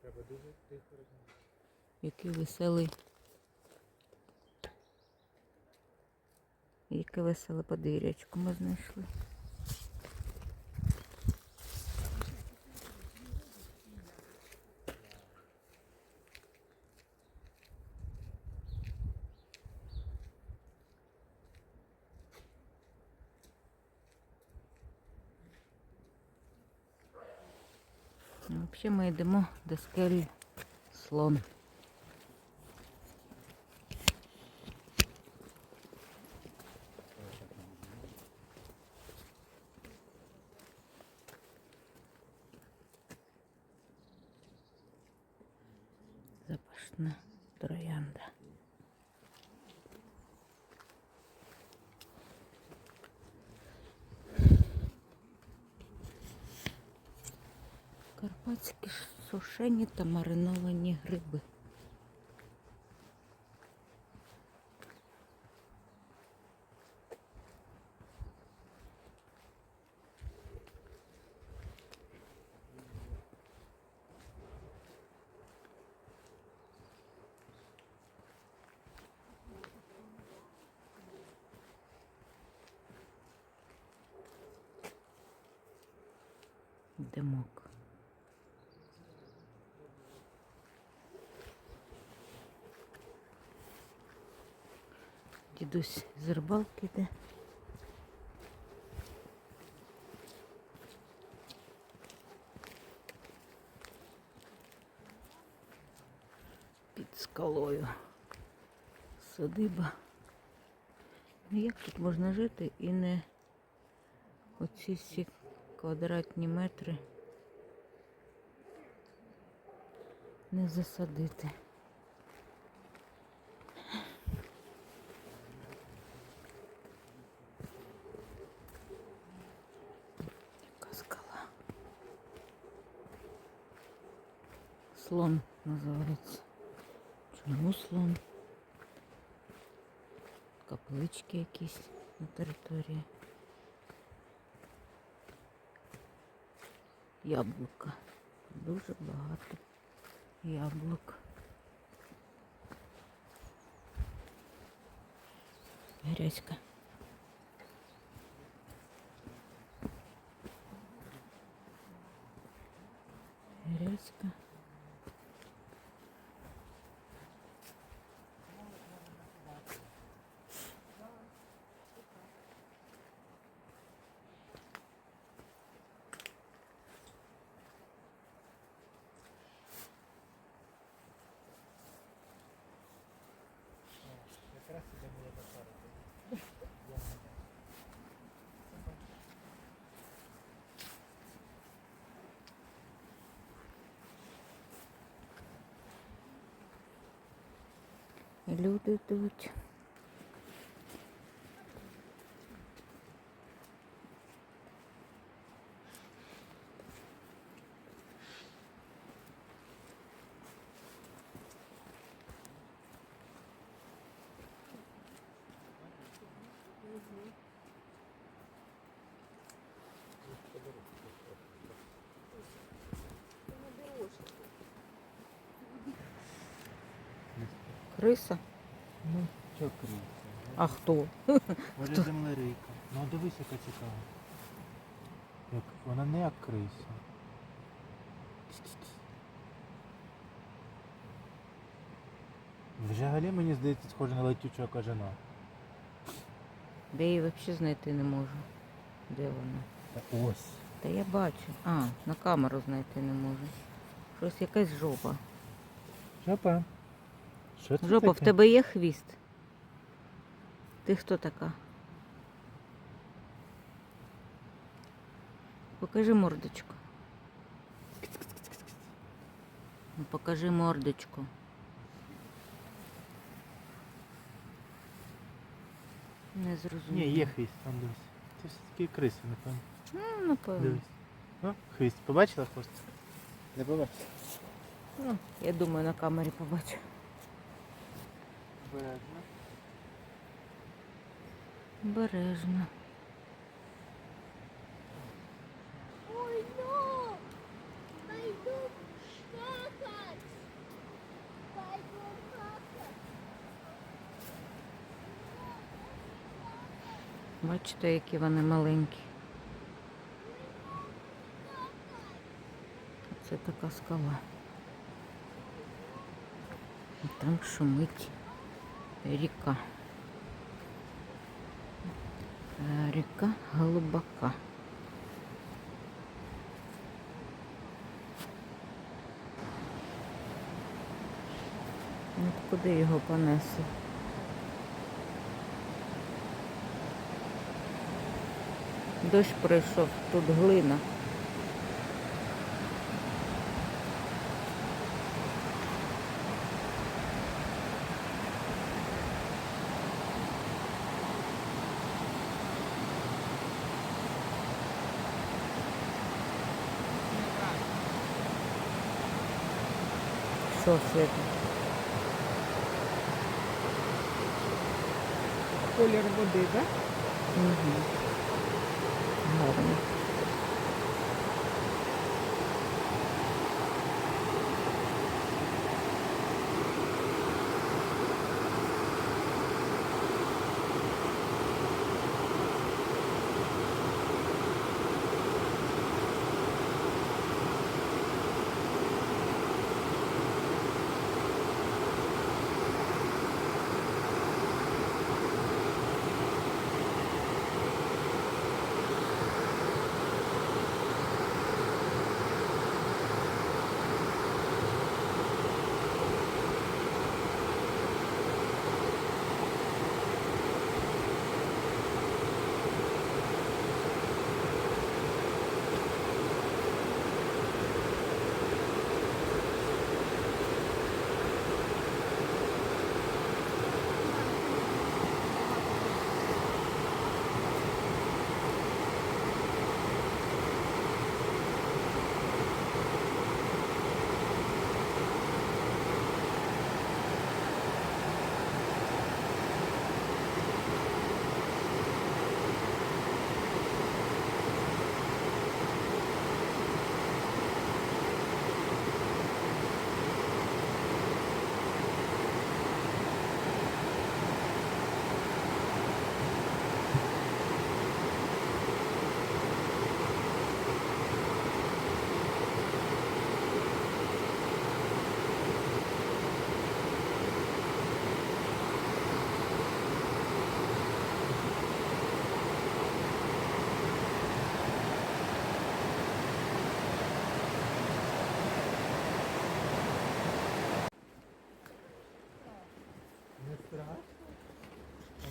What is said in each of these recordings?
Треба дуже тихо розмовляти. Який веселий. Яке веселе подвір'ячко ми знайшли. Взагалі ми йдемо до скелі слон. Запашна сушені та мариновані гриби. Димок. Дідусь з рибалки йде. Під скалою. Садиба. Ну як тут можна жити і не оці всі квадратні метри не засадити. Слон називається. Чому слон? Каплички якісь на території. Яблука. Дуже багато яблук. Грязька. Люди йдуть. Криса? Ну, що криється? А хто? Хто? землерийка. Ну дивись, яка цікава. Як, вона не як крися. Взагалі мені здається, схоже на летючого кажана. Де її взагалі знайти не можу. Де вона? Та ось. Та я бачу. А, на камеру знайти не можу. Щось якась жопа. Жопа. Що це Жопа, в таке? тебе є хвіст? Ти хто така? Покажи мордочку. Ну, покажи мордочку. Не зрозуміло. Ні, є хвіст, там дивись. Це все-таки криси, напевно. Ну, напевно. Дивись. О, хвіст. Побачила хвост? Не побачила. Ну, я думаю, на камері побачу. Обережно. Обережно. Ой, ну! Пойду какать! Пойду какать! Бачите, які вони маленькі. Це така скала. І Там шумить ріка. Е, Ріка глибока. От куди його понесло? Дощ прийшов, тут глина. Associate Colher bodega. Uhum.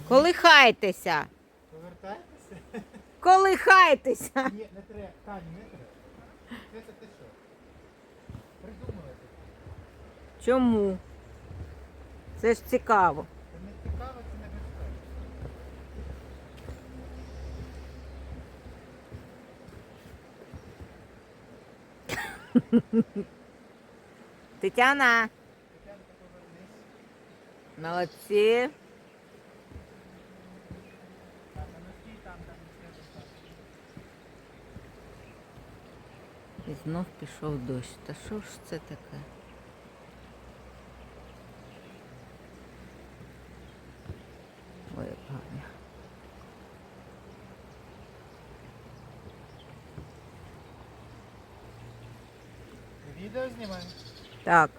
Колихайтеся! Повертайтеся? Колихайтеся! Ні, не треба. Тані, не треба. Це ти що? Придумали. Чому? Це ж цікаво. Це не цікаво, це не безпечно. Тетяна! Тетянка, повернись. Молодці! І знов пішов дощ. Та що ж це таке? Ой, як гарно. Ти Відео знімаєш? Так.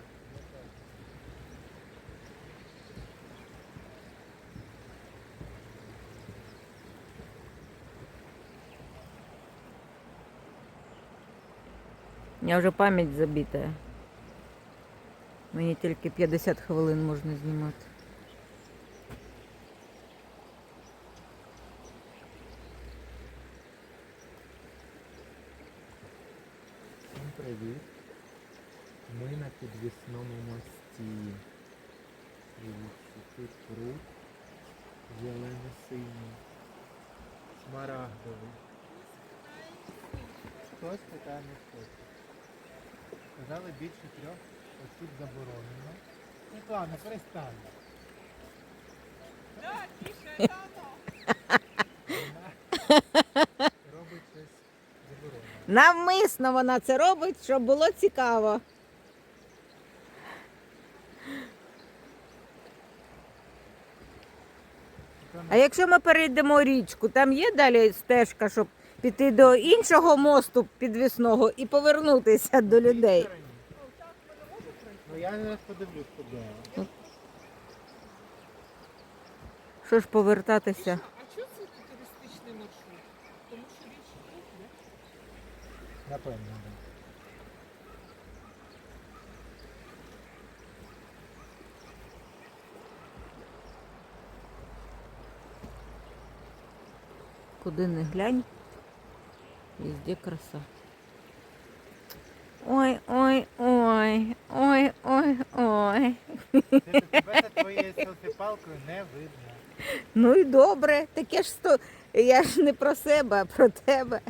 Я вже пам'ять забита. Мені тільки 50 хвилин можна знімати. Всім привіт. Ми на підвісному мості. Тут пруд зелено-синій, смарагдовий. Хтось питає не хоче. Сказали більше трьох осіб заборонено. Світлана, перестань. Вона Робить щось заборонене. Навмисно вона це робить, щоб було цікаво. А якщо ми перейдемо річку, там є далі стежка, щоб піти до іншого мосту підвісного і повернутися до людей. Ну я зараз подивлюсь куди. Що ж повертатися? А чого це не туристичний маршрут? Тому що більше тут, не? Напевно. Куди не глянь, везде краса. Ой, ой, ой, ой, ой, ой. Тебе за твоєю селфі-палкою не видно. Ну і добре, таке ж сто. Я ж не про себе, а про тебе.